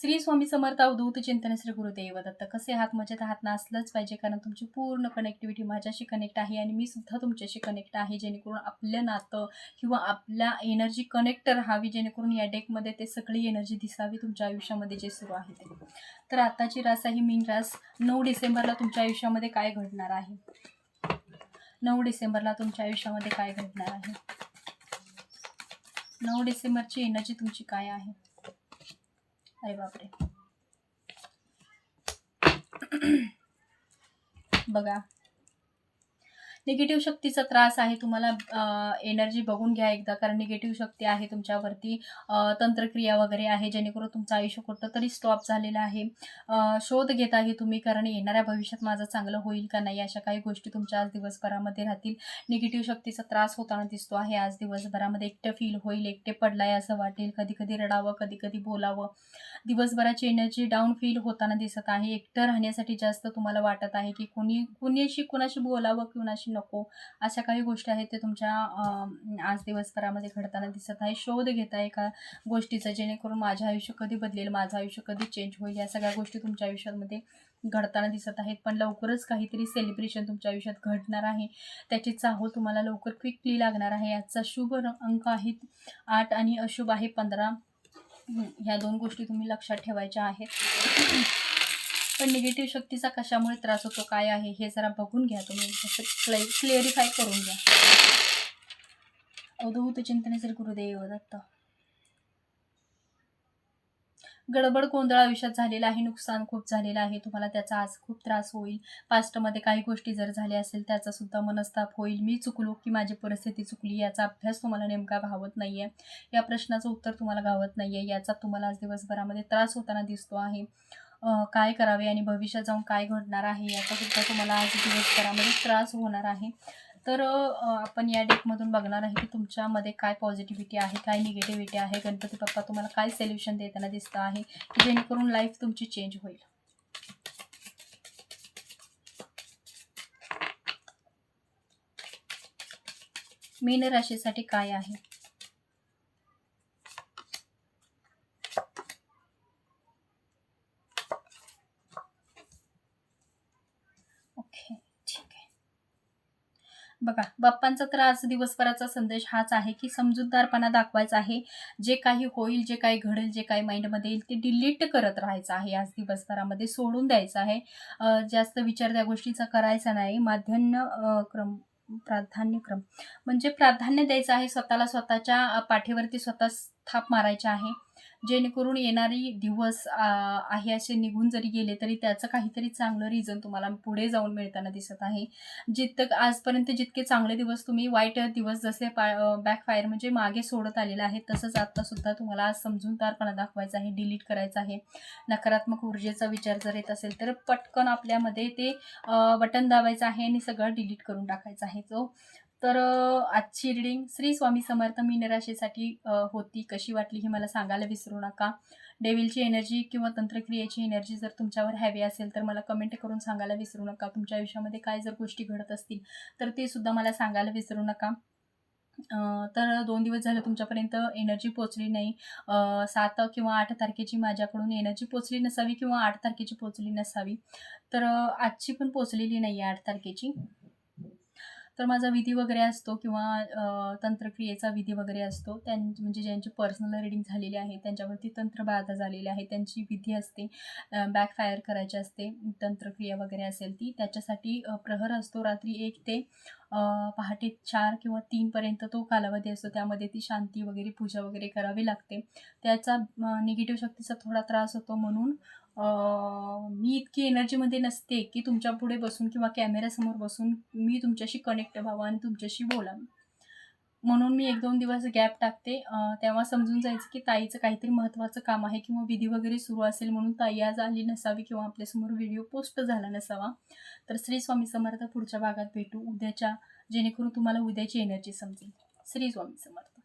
श्री स्वामी समर्थ अवधूत चिंतन श्री गुरुदेव दत्त. कसे हात माझ्या हात नसलंच पाहिजे कारण तुमची पूर्ण कनेक्टिव्हिटी माझ्याशी कनेक्ट आहे आणि मी सुद्धा तुमच्याशी कनेक्ट आहे जेणेकरून आपलं नातं किंवा आपल्या एनर्जी कनेक्ट राहावी जेणेकरून या डेकमध्ये ते सगळी एनर्जी दिसावी तुमच्या आयुष्यामध्ये जे सुरू आहे ते. तर आताची रास आहे मीन रास नऊ डिसेंबरला तुमच्या आयुष्यामध्ये काय घडणार आहे? नऊ डिसेंबरला तुमच्या आयुष्यामध्ये काय घडणार आहे? नऊ डिसेंबरची एनर्जी तुमची काय आहे? अरे बापरे. बघा. निगेटिव्ह शक्तीचा त्रास आहे तुम्हाला एनर्जी बघून घ्या एकदा कारण निगेटिव्ह शक्ती आहे तुमच्यावरती तंत्रक्रिया वगैरे आहे जेणेकरून तुमचं आयुष्य कुठं तरी स्टॉप झालेलं आहे. शोध घेत आहे तुम्ही कारण येणाऱ्या भविष्यात माझं चांगलं होईल का नाही अशा काही गोष्टी तुमच्या आज दिवसभरामध्ये राहतील. निगेटिव्ह शक्तीचा त्रास होताना दिसतो आहे आज दिवसभरामध्ये एकटं फील होईल एकटे पडलाय असं वाटेल कधी कधी रडावं कधी कधी बोलावं. दिवसभराची एनर्जी डाऊन फील होताना दिसत आहे एकटं राहण्यासाठी जास्त तुम्हाला वाटत आहे की कोणी कुणाशी कुणाशी बोलावं कुणाशी नको. अशा काही गोष्टी आहेत ते तुमच्या आज दिवसभरामध्ये घडताना दिसत आहे. शोध घेत आहे का गोष्टीचा जेणेकरून माझं आयुष्य कधी बदलेल माझं आयुष्य कधी चेंज होईल या सगळ्या गोष्टी तुमच्या आयुष्यामध्ये घडताना दिसत आहेत. पण लवकरच काहीतरी सेलिब्रेशन तुमच्या आयुष्यात घडणार आहे. त्याची चाहूल तुम्हाला लवकर क्विकली लागणार आहे. याचा शुभ अंक आहे आठ आणि अशुभ आहे पंधरा. ह्या दोन गोष्टी तुम्ही लक्षात ठेवायच्या आहेत. पण निगेटिव्ह शक्तीचा कशामुळे त्रास होतो काय आहे हे जरा बघून घ्या तुम्ही. जसं क्लॅ क्लिअरिफाय करून घ्या. अवधूत चिंतने श्री गुरुदेव दत्त. गडबड गोंधळ आयुष्यात झालेला आहे नुकसान खूप झालेलं आहे. तुम्हाला त्याचा आज खूप त्रास होईल. पास्टमध्ये काही गोष्टी जर झाल्या असेल त्याचा सुद्धा मनस्ताप होईल. मी चुकलो की माझी परिस्थिती चुकली याचा अभ्यास तुम्हाला नेमका भावत नाही आहे या प्रश्नाचं उत्तर तुम्हाला गावत नाही आहे याचा तुम्हाला आज दिवसभरामध्ये त्रास होताना दिसतो आहे. काय करावे आणि भविष्यात जाऊन काय घडणार आहे याचासुद्धा तुम्हाला आज दिवसभरामध्ये त्रास होणार आहे. तर आपण या डेकमधून बघणार आहे की तुमच्यामध्ये काय पॉझिटिव्हिटी आहे काय निगेटिव्हिटी आहे. गणपती बाप्पा तुम्हाला काय सोल्युशन देताना दिसतं आहे की जेणेकरून लाईफ तुमची चेंज होईल. मीन राशीसाठी काय आहे? बघा बाप्पांचा तर आज दिवसभराचा संदेश हाच आहे की समजूतदारपणा दाखवायचा आहे. जे काही होईल जे काही घडेल जे काही माइंडमध्ये येईल ते डिलीट करत राहायचं आहे. आज दिवसभरामध्ये सोडून द्यायचं आहे. जास्त विचार त्या गोष्टीचा करायचा नाही. माध्यन्य क्रम प्राधान्यक्रम. म्हणजे प्राधान्य द्यायचं आहे स्वतःला स्वतःच्या पाठीवरती स्वतः थाप मारायचे आहे. जेणेकरून येणारी दिवस आहे असे निघून जरी गेले तरी त्याचं काहीतरी चांगलं रिझन तुम्हाला पुढे जाऊन मिळताना दिसत आहे. जितक आजपर्यंत जितके चांगले दिवस तुम्ही वाईट दिवस जसे बॅकफायर म्हणजे मागे सोडत आलेले आहेत तसंच आत्तासुद्धा तुम्हाला समजूनदारपणा दाखवायचा आहे डिलीट करायचा आहे. नकारात्मक ऊर्जेचा विचार जर येत असेल तर पटकन आपल्यामध्ये ते बटन दाबायचं आहे आणि सगळं डिलीट करून टाकायचं आहे. तो तर आजची रिडिंग श्री स्वामी समर्थ मी निराशेसाठी होती. कशी वाटली ही मला सांगायला विसरू नका. डेविलची एनर्जी किंवा तंत्रक्रियेची एनर्जी जर तुमच्यावर हॅवी असेल तर मला कमेंट करून सांगायला विसरू नका. तुमच्या आयुष्यामध्ये काय जर गोष्टी घडत असतील तर ते सुद्धा मला सांगायला विसरू नका. तर दोन दिवस झाले तुमच्यापर्यंत एनर्जी पोचली नाही. सात किंवा आठ तारखेची माझ्याकडून एनर्जी पोचली नसावी किंवा आठ तारखेची पोचली नसावी. तर आजची पण पोचलेली नाही आहे आठ तारखेची. तर माझा विधी वगैरे असतो किंवा तंत्रक्रियेचा विधी वगैरे असतो. त्यां म्हणजे ज्यांची पर्सनल रिडिंग झालेली आहे त्यांच्यावरती तंत्रबाधा झालेली आहे त्यांची विधी असते. बॅकफायर करायची असते तंत्रक्रिया वगैरे असेल ती. त्याच्यासाठी प्रहर असतो रात्री एक ते पहाटे चार किंवा तीनपर्यंत तो कालावधी असतो. त्यामध्ये ती शांती वगैरे पूजा वगैरे करावी लागते. त्याचा निगेटिव्ह शक्तीचा थोडा त्रास होतो म्हणून मी इतकी एनर्जीमध्ये नसते की तुमच्यापुढे बसून किंवा कॅमेऱ्यासमोर बसून मी तुमच्याशी कनेक्ट व्हावं आणि तुमच्याशी बोलावं. म्हणून मी एक दोन दिवस गॅप टाकते. तेव्हा समजून जायचं की ताईचं काहीतरी महत्त्वाचं काम आहे किंवा विधी वगैरे सुरू असेल म्हणून ताई आज आली नसावी किंवा आपल्यासमोर व्हिडिओ पोस्ट झाला नसावा. तर श्री स्वामी समर्थ पुढच्या भागात भेटू. उद्याच्या जेणेकरून तुम्हाला उद्याची एनर्जी समजेल. श्री स्वामी समर्थ.